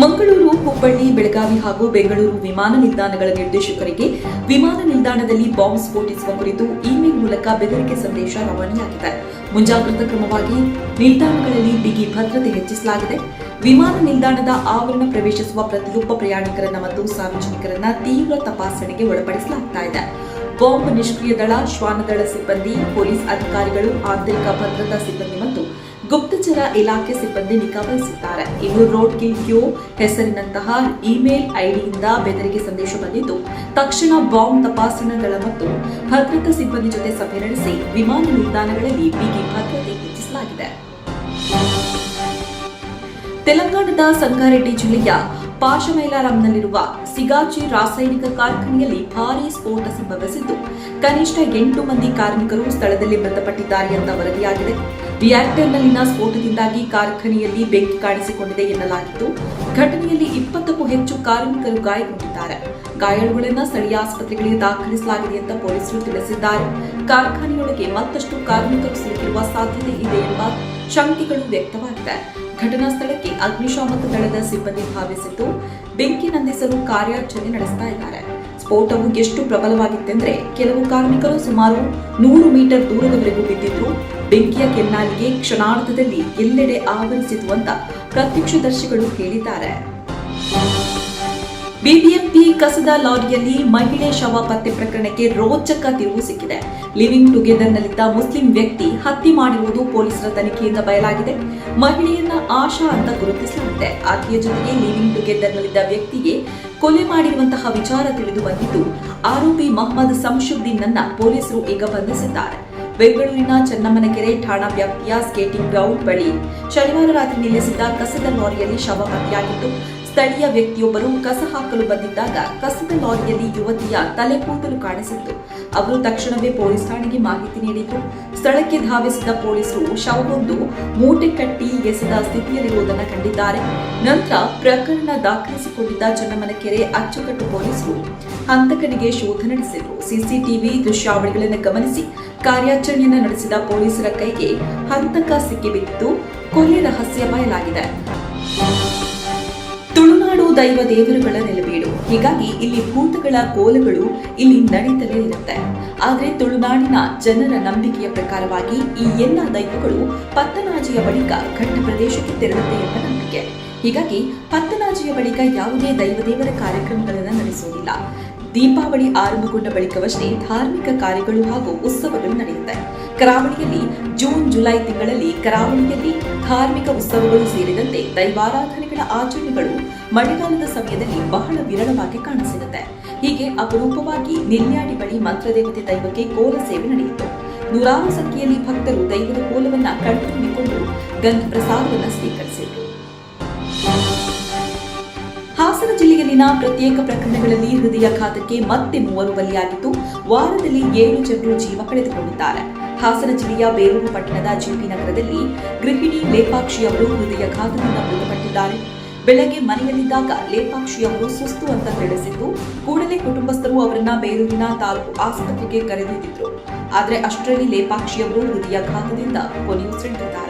ಮಂಗಳೂರು, ಹುಬ್ಬಳ್ಳಿ, ಬೆಳಗಾವಿ ಹಾಗೂ ಬೆಂಗಳೂರು ವಿಮಾನ ನಿಲ್ದಾಣಗಳ ನಿರ್ದೇಶಕರಿಗೆ ವಿಮಾನ ನಿಲ್ದಾಣದಲ್ಲಿ ಬಾಂಬ್ ಸ್ಫೋಟಿಸುವ ಕುರಿತು ಇಮೇಲ್ ಮೂಲಕ ಬೆದರಿಕೆ ಸಂದೇಶ ರವಾನೆಯಾಗಿದೆ. ಮುಂಜಾಗ್ರತಾ ಕ್ರಮವಾಗಿ ನಿಲ್ದಾಣಗಳಲ್ಲಿ ಬಿಗಿ ಭದ್ರತೆ ಹೆಚ್ಚಿಸಲಾಗಿದೆ. ವಿಮಾನ ನಿಲ್ದಾಣದ ಆವರಣ ಪ್ರವೇಶಿಸುವ ಪ್ರತಿಯೊಬ್ಬ ಪ್ರಯಾಣಿಕರನ್ನ ಮತ್ತು ಸಾರ್ವಜನಿಕರನ್ನ ತೀವ್ರ ತಪಾಸಣೆಗೆ ಒಳಪಡಿಸಲಾಗ್ತಾ ಇದೆ. ಬಾಂಬ್ ನಿಷ್ಕ್ರಿಯ ದಳ, ಶ್ವಾನದಳ ಸಿಬ್ಬಂದಿ, ಪೊಲೀಸ್ ಅಧಿಕಾರಿಗಳು, ಆಂತರಿಕ ಭದ್ರತಾ ಸಿಬ್ಬಂದಿ ಗುಪ್ತಚರ ಇಲಾಖೆ ಸಿಬ್ಬಂದಿ ನಿಗಾ ವಹಿಸಿದ್ದಾರೆ. ಇನ್ನು ರೋಡ್ ಕ್ಯೂ ಹೆಸರಿನಂತಹ ಇಮೇಲ್ ಐಡಿಯಿಂದ ಬೆದರಿಕೆ ಸಂದೇಶ ಬಂದಿದ್ದು, ತಕ್ಷಣ ಬಾಂಬ್ ತಪಾಸಣಾ ದಳ ಮತ್ತು ಭದ್ರತಾ ಸಿಬ್ಬಂದಿ ಜೊತೆ ಸಭೆ ನಡೆಸಿ ವಿಮಾನ ನಿಲ್ದಾಣಗಳಲ್ಲಿ ಬಿಗಿ ಭದ್ರತೆ ಹೆಚ್ಚಿಸಲಾಗಿದೆ. ತೆಲಂಗಾಣದ ಸಂಗಾರೆಡ್ಡಿ ಜಿಲ್ಲೆಯ ಪಾಶಮೈಲಾರಾಮ್ನಲ್ಲಿರುವ ಸಿಗಾಚಿ ರಾಸಾಯನಿಕ ಕಾರ್ಖಾನೆಯಲ್ಲಿ ಭಾರೀ ಸ್ಫೋಟ ಸಂಭವಿಸಿದ್ದು, ಕನಿಷ್ಠ ಎಂಟು ಮಂದಿ ಕಾರ್ಮಿಕರು ಸ್ಥಳದಲ್ಲಿ ಮೃತಪಟ್ಟಿದ್ದಾರೆ ಅಂತ ವರದಿಯಾಗಿದೆ. ರಿಯಾಕ್ಟರ್ನಲ್ಲಿನ ಸ್ಫೋಟದಿಂದಾಗಿ ಕಾರ್ಖಾನೆಯಲ್ಲಿ ಬೆಂಕಿ ಕಾಣಿಸಿಕೊಂಡಿದೆ ಎನ್ನಲಾಗಿದ್ದು ಘಟನೆಯಲ್ಲಿ ಇಪ್ಪತ್ತಕ್ಕೂ ಹೆಚ್ಚು ಕಾರ್ಮಿಕರು ಗಾಯಗೊಂಡಿದ್ದಾರೆ. ಗಾಯಾಳುಗಳನ್ನು ಸ್ಥಳೀಯ ಆಸ್ಪತ್ರೆಗಳಿಗೆ ದಾಖಲಿಸಲಾಗಿದೆ ಅಂತ ಪೊಲೀಸರು ತಿಳಿಸಿದ್ದಾರೆ. ಕಾರ್ಖಾನೆಯೊಳಗೆ ಮತ್ತಷ್ಟು ಕಾರ್ಮಿಕರು ಸಿಲುಕಿರುವ ಸಾಧ್ಯತೆ ಇದೆ ಎಂಬ ಶಂಕೆಗಳು ವ್ಯಕ್ತವಾಗಿದೆ. ಘಟನಾ ಸ್ಥಳಕ್ಕೆ ಅಗ್ನಿಶಾಮಕ ದಳದ ಸಿಬ್ಬಂದಿ ಭಾವಿಸಿದ್ದು ಬೆಂಕಿ ನಂದಿಸಲು ಕಾರ್ಯಾಚರಣೆ ನಡೆಸ್ತಾ ಇದ್ದಾರೆ. ಸ್ಫೋಟವು ಎಷ್ಟು ಪ್ರಬಲವಾಗಿತ್ತೆಂದ್ರೆ, ಕೆಲವು ಕಾರ್ಮಿಕರು ಸುಮಾರು ನೂರು ಮೀಟರ್ ದೂರದವರೆಗೂ ಬಿದ್ದಿದ್ರು ಬೆಂಕಿಯ ಕೆನ್ನಾಲಿಗೆ ಕ್ಷಣಾರ್ಧದಲ್ಲಿ ಎಲ್ಲೆಡೆ ಆವರಿಸಿತು ಅಂತ ಪ್ರತ್ಯಕ್ಷದರ್ಶಿಗಳು ಹೇಳಿದ್ದಾರೆ. ಬಿಬಿಎಂಪಿ ಕಸದ ಲಾರಿಯಲ್ಲಿ ಮಹಿಳೆ ಶವ ಪತ್ತೆ ಪ್ರಕರಣಕ್ಕೆ ರೋಚಕ ತಿರುವು ಸಿಕ್ಕಿದೆ. ಲಿವಿಂಗ್ ಟುಗೆದರ್ನಲ್ಲಿದ್ದ ಮುಸ್ಲಿಂ ವ್ಯಕ್ತಿ ಹತ್ಯೆ ಮಾಡಿರುವುದು ಪೊಲೀಸರ ತನಿಖೆಯಿಂದ ಬಯಲಾಗಿದೆ. ಮಹಿಳೆಯನ್ನ ಆಶಾ ಅಂತ ಗುರುತಿಸಲಾಗಿದೆ. ಆಕೆಯ ಜೊತೆಗೆ ಲಿವಿಂಗ್ ಟುಗೆದರ್ನಲ್ಲಿದ್ದ ವ್ಯಕ್ತಿಗೆ ಕೊಲೆ ಮಾಡಿರುವಂತಹ ವಿಚಾರ ತಿಳಿದು ಬಂದಿದ್ದು, ಆರೋಪಿ ಮೊಹಮ್ಮದ್ ಸಂಶುದ್ದೀನ್ ನನ್ನ ಪೊಲೀಸರು ಈಗ ಬಂಧಿಸಿದ್ದಾರೆ. ಬೆಂಗಳೂರಿನ ಚನ್ನಮ್ಮನಕೆರೆ ಠಾಣಾ ವ್ಯಾಪ್ತಿಯ ಸ್ಕೇಟಿಂಗ್ ಗ್ರೌಂಡ್ ಬಳಿ ಶನಿವಾರ ರಾತ್ರಿ ನಿಲ್ಲಿಸಿದ್ದ ಕಸದ ಲಾರಿಯಲ್ಲಿ ಶವ ಪತ್ತೆಯಾಗಿದ್ದು ಸ್ಥಳೀಯ ವ್ಯಕ್ತಿಯೊಬ್ಬರು ಕಸ ಹಾಕಲು ಬಂದಿದ್ದಾಗ ಕಸದ ಲಾರಿಯಲ್ಲಿ ಯುವತಿಯ ತಲೆ ಕೂದಲು ಕಾಣಿಸಿತ್ತು. ಅವರು ತಕ್ಷಣವೇ ಪೊಲೀಸ್ ಠಾಣೆಗೆ ಮಾಹಿತಿ ನೀಡಿದ್ರು ಸ್ಥಳಕ್ಕೆ ಧಾವಿಸಿದ ಪೊಲೀಸರು ಶವವೊಂದು ಮೂಟೆ ಕಟ್ಟಿ ಎಸೆದ ಸ್ಥಿತಿಯಲ್ಲಿರುವುದನ್ನು ಕಂಡಿದ್ದಾರೆ. ನಂತರ ಪ್ರಕರಣ ದಾಖಲಿಸಿಕೊಂಡಿದ್ದ ಚನ್ನಮನಕೆರೆ ಅಚ್ಚುಕಟ್ಟು ಪೊಲೀಸರು ಹಂತಕನಿಗೆ ಶೋಧ ನಡೆಸಿದರು. ಸಿಸಿಟಿವಿ ದೃಶ್ಯಾವಳಿಗಳನ್ನು ಗಮನಿಸಿ ಕಾರ್ಯಾಚರಣೆಯನ್ನು ನಡೆಸಿದ ಪೊಲೀಸರ ಕೈಗೆ ಹಂತಕ ಸಿಕ್ಕಿಬಿದ್ದು ಕೊಲೆ ರಹಸ್ಯ ಬಯಲಾಗಿದೆ. ತುಳುನಾಡು ದೈವ ದೇವರುಗಳ ನೆಲೆಬೀಡು. ಹೀಗಾಗಿ ಇಲ್ಲಿ ಭೂತಗಳ ಕೋಲಗಳು ಇಲ್ಲಿ ನಡೀತಲೇ ಇರುತ್ತೆ. ಆದರೆ ತುಳುನಾಡಿನ ಜನರ ನಂಬಿಕೆಯ ಪ್ರಕಾರವಾಗಿ ಈ ಎಲ್ಲ ದೈವಗಳು ಪತ್ತನಾಜಿಯ ಬಳಿಕ ಘಟ್ಟ ಪ್ರದೇಶಕ್ಕೆ ತೆರಳುತ್ತೆ ಎಂಬ ನಂಬಿಕೆ. ಹೀಗಾಗಿ ಪತ್ತನಾಜಿಯ ಬಳಿಕ ಯಾವುದೇ ದೈವದೇವರ ಕಾರ್ಯಕ್ರಮಗಳನ್ನು ನಡೆಸುವುದಿಲ್ಲ. ದೀಪಾವಳಿ ಆರಂಭಗೊಂಡ ಬಳಿಕವಷ್ಟೇ ಧಾರ್ಮಿಕ ಕಾರ್ಯಗಳು ಹಾಗೂ ಉತ್ಸವಗಳು ನಡೆಯುತ್ತವೆ ಕರಾವಳಿಯಲ್ಲಿ ಜೂನ್, ಜುಲೈ ತಿಂಗಳಲ್ಲಿ ಕರಾವಳಿಯಲ್ಲಿ ಧಾರ್ಮಿಕ ಉತ್ಸವಗಳು ಸೇರಿದಂತೆ ದೈವಾರಾಧನೆಗಳ ಆಚರಣೆಗಳು ಮಳೆಗಾಲದ ಸಮಯದಲ್ಲಿ ಬಹಳ ವಿರಳವಾಗಿ ಕಾಣಸಿಗುತ್ತೆ ಹೀಗೆ ಅಪರೂಪವಾಗಿ ನಿಲ್ಯಾಡಿ ಬಳಿ ಮಂತ್ರದೇವತೆ ದೈವಕ್ಕೆ ಕೋಲ ಸೇವೆ ನಡೆಯಿತು. ನೂರಾರು ಸಂಖ್ಯೆಯಲ್ಲಿ ಭಕ್ತರು ದೈವದ ಕೋಲವನ್ನ ಕಣ್ತುಂಬಿಕೊಂಡು ಗಂಧ ಪ್ರಸಾದವನ್ನು ಸ್ವೀಕರಿಸಿದರು. ಜಿಲ್ಲೆಯಲ್ಲಿನ ಪ್ರತ್ಯೇಕ ಪ್ರಕರಣಗಳಲ್ಲಿ ಹೃದಯಾಘಾತಕ್ಕೆ ಮತ್ತೆ ಮೂವರು ಬಲಿಯಾಗಿದ್ದು, ವಾರದಲ್ಲಿ ಏಳು ಜನರು ಜೀವ ಕಳೆದುಕೊಂಡಿದ್ದಾರೆ. ಹಾಸನ ಜಿಲ್ಲೆಯ ಬೇಲೂರು ಪಟ್ಟಣದ ಜಿಪಿ ನಗರದಲ್ಲಿ ಗೃಹಿಣಿ ಲೇಪಾಕ್ಷಿ ಅವರು ಹೃದಯಾಘಾತದಿಂದ ಮೃತಪಟ್ಟಿದ್ದಾರೆ. ಬೆಳಗ್ಗೆ ಮನೆಯಲ್ಲಿದ್ದಾಗ ಲೇಪಾಕ್ಷಿ ಅವರು ಸುಸ್ತು ಅಂತ ತಿಳಿಸಿದ್ದು, ಕೂಡಲೇ ಕುಟುಂಬಸ್ಥರು ಅವರನ್ನ ಬೇಲೂರಿನ ತಾಲೂಕು ಆಸ್ಪತ್ರೆಗೆ ಕರೆದೊಯ್ದಿದ್ರು. ಆದರೆ ಅಷ್ಟರಲ್ಲಿ ಲೇಪಾಕ್ಷಿ ಅವರು ಹೃದಯಾಘಾತದಿಂದ ಕೊನೆಯುಸಿರೆಳಿದಿದ್ದಾರೆ.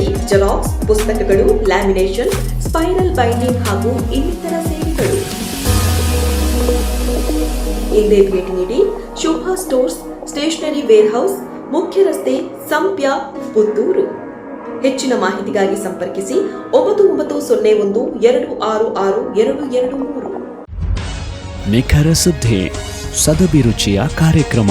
ಸ್ಟೇಷನರಿ ಜೆರಾಕ್ಸ್, ಪುಸ್ತಕಗಳು, ಲ್ಯಾಮಿನೇಷನ್, ಸ್ಪೈರಲ್ ಬೈಂಡಿಂಗ್ ಹಾಗೂ ಇನ್ನಿತರ ಸೇವೆಗಳು. ಹಿಂದೆ ಭೇಟಿ ನೀಡಿ ಶೋಭಾ ಸ್ಟೋರ್ಸ್, ಸ್ಟೇಷನರಿ ವೇರ್ಹೌಸ್, ಮುಖ್ಯ ರಸ್ತೆ, ಸಂಪ್ಯ, ಪುತ್ತೂರು. ಹೆಚ್ಚಿನ ಮಾಹಿತಿಗಾಗಿ ಸಂಪರ್ಕಿಸಿ ಒಂಬತ್ತು ಒಂಬತ್ತು ಸೊನ್ನೆ ಒಂದು ಎರಡು ಆರು ಆರು ಎರಡು ಎರಡು ಮೂರು. ನಿಖರ ಸುದ್ದಿ, ಸದಭಿರುಚಿಯ ಕಾರ್ಯಕ್ರಮ.